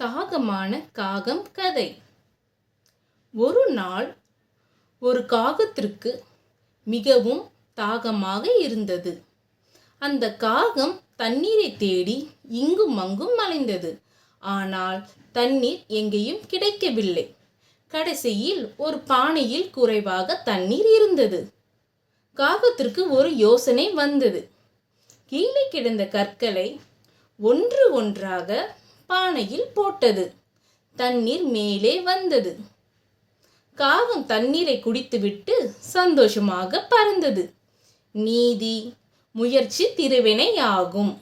தாகமான காகம் கதை. ஒரு நாள் ஒரு காகத்திற்கு மிகவும் தாகமாக இருந்தது. அந்த காகம் தண்ணீரை தேடி இங்கும் அங்கும் அலைந்தது ஆனால் தண்ணீர் எங்கேயும் கிடைக்கவில்லை. கடைசியில் ஒரு பானையில் குறைவாக தண்ணீர் இருந்தது. காகத்திற்கு ஒரு யோசனை வந்தது. கீழே கிடந்த கற்களை ஒன்று ஒன்றாக பானையில் போட்டது. தண்ணீர் மேலே வந்தது. காகம் தண்ணீரை குடித்துவிட்டு சந்தோஷமாக பறந்தது. நீதி முயற்சி திருவினையாகும்.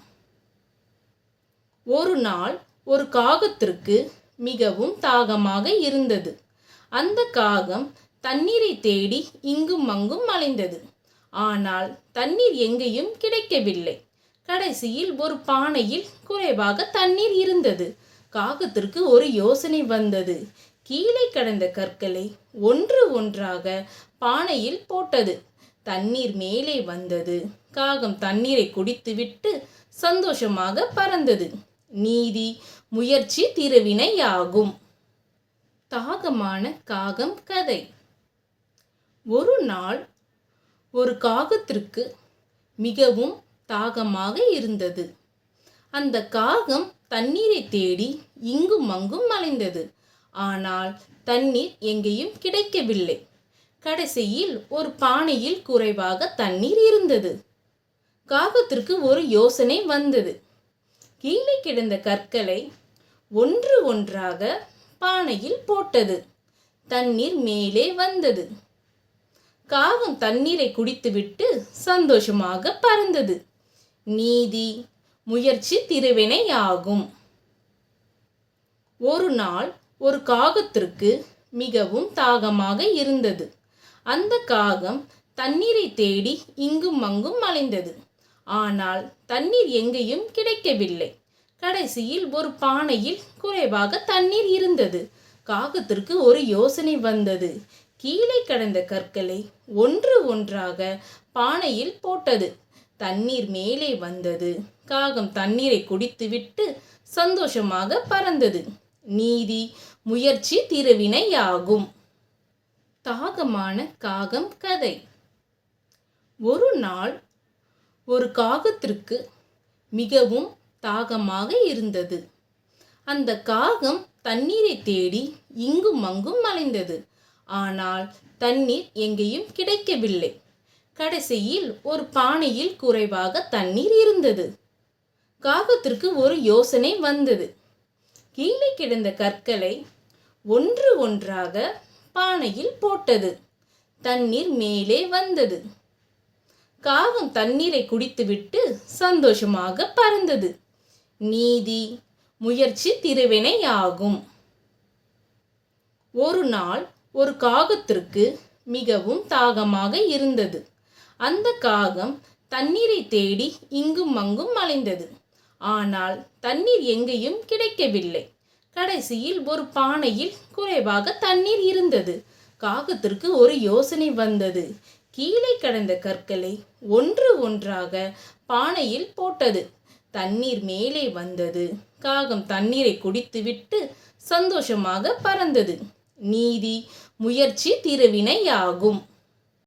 ஒரு நாள் ஒரு காகத்திற்கு மிகவும் தாகமாக இருந்தது. அந்த காகம் தண்ணீரை தேடி இங்கும் அங்கும் அலைந்தது ஆனால் தண்ணீர் எங்கேயும் கிடைக்கவில்லை. கடைசியில் ஒரு பானையில் குறைவாக தண்ணீர் இருந்தது. காகத்திற்கு ஒரு யோசனை வந்தது. கீழே கடந்த கற்களை ஒன்று ஒன்றாக பானையில் போட்டது. தண்ணீர் மேலே வந்தது. காகம் தண்ணீரை குடித்துவிட்டு சந்தோஷமாக பறந்தது. நீதி முயற்சி திருவினையாகும் தாகமான காகம் கதை. ஒரு நாள் ஒரு காகத்திற்கு மிகவும் தாகமாக இருந்தது. அந்த காகம் தண்ணீரை தேடி இங்கும் அங்கும் அலைந்தது ஆனால் தண்ணீர் எங்கேயும் கிடைக்கவில்லை. கடைசியில் ஒரு பானையில் குறைவாக தண்ணீர் இருந்தது. காகத்திற்கு ஒரு யோசனை வந்தது. கீழே கிடந்த கற்களை ஒன்று ஒன்றாக பானையில் போட்டது. தண்ணீர் மேலே வந்தது. காகம் தண்ணீரை குடித்துவிட்டு சந்தோஷமாக பறந்தது. நீதி முயற்சி திருவினையாகும். ஒரு நாள் ஒரு காகத்திற்கு மிகவும் தாகமாக இருந்தது. அந்த காகம் தண்ணீரை தேடி இங்கும் அங்கும் அலைந்தது ஆனால் தண்ணீர் எங்கேயும் கிடைக்கவில்லை. கடைசியில் ஒரு பானையில் குறைவாக தண்ணீர் இருந்தது. காகத்திற்கு ஒரு யோசனை வந்தது. கீழே கடந்த கற்களை ஒன்று ஒன்றாக பானையில் போட்டது. தண்ணீர் மேலே வந்தது. காகம் தண்ணீரை குடித்துவிட்டு சந்தோஷமாக பறந்தது. நீதி முயற்சி திருவினையாகும் தாகமான காகம் கதை. ஒரு நாள் ஒரு காகத்திற்கு மிகவும் தாகமாக இருந்தது. அந்த காகம் தண்ணீரை தேடி இங்கும் அங்கும் அலைந்தது ஆனால் தண்ணீர் எங்கேயும் கிடைக்கவில்லை. கடைசியில் ஒரு பானையில் குறைவாக தண்ணீர் இருந்தது. காகத்திற்கு ஒரு யோசனை வந்தது. கீழே கிடந்த கற்களை ஒன்று ஒன்றாக பானையில் போட்டது. தண்ணீர் மேலே வந்தது. காகம் தண்ணீரை குடித்துவிட்டு சந்தோஷமாக பறந்தது. நீதி முயற்சி திருவினையாகும். ஒரு நாள் ஒரு காகத்திற்கு மிகவும் தாகமாக இருந்தது. அந்த காகம் தண்ணீரை தேடி இங்கும் அங்கும் அலைந்தது ஆனால் தண்ணீர் எங்கேயும் கிடைக்கவில்லை. கடைசியில் ஒரு பானையில் குறைவாக தண்ணீர் இருந்தது. காகத்திற்கு ஒரு யோசனை வந்தது. கீழே கடந்த கற்களை ஒன்று ஒன்றாக பானையில் போட்டது. தண்ணீர் மேலே வந்தது. காகம் தண்ணீரை குடித்துவிட்டு சந்தோஷமாக பறந்தது. நீதி முயற்சி திருவினையாகும்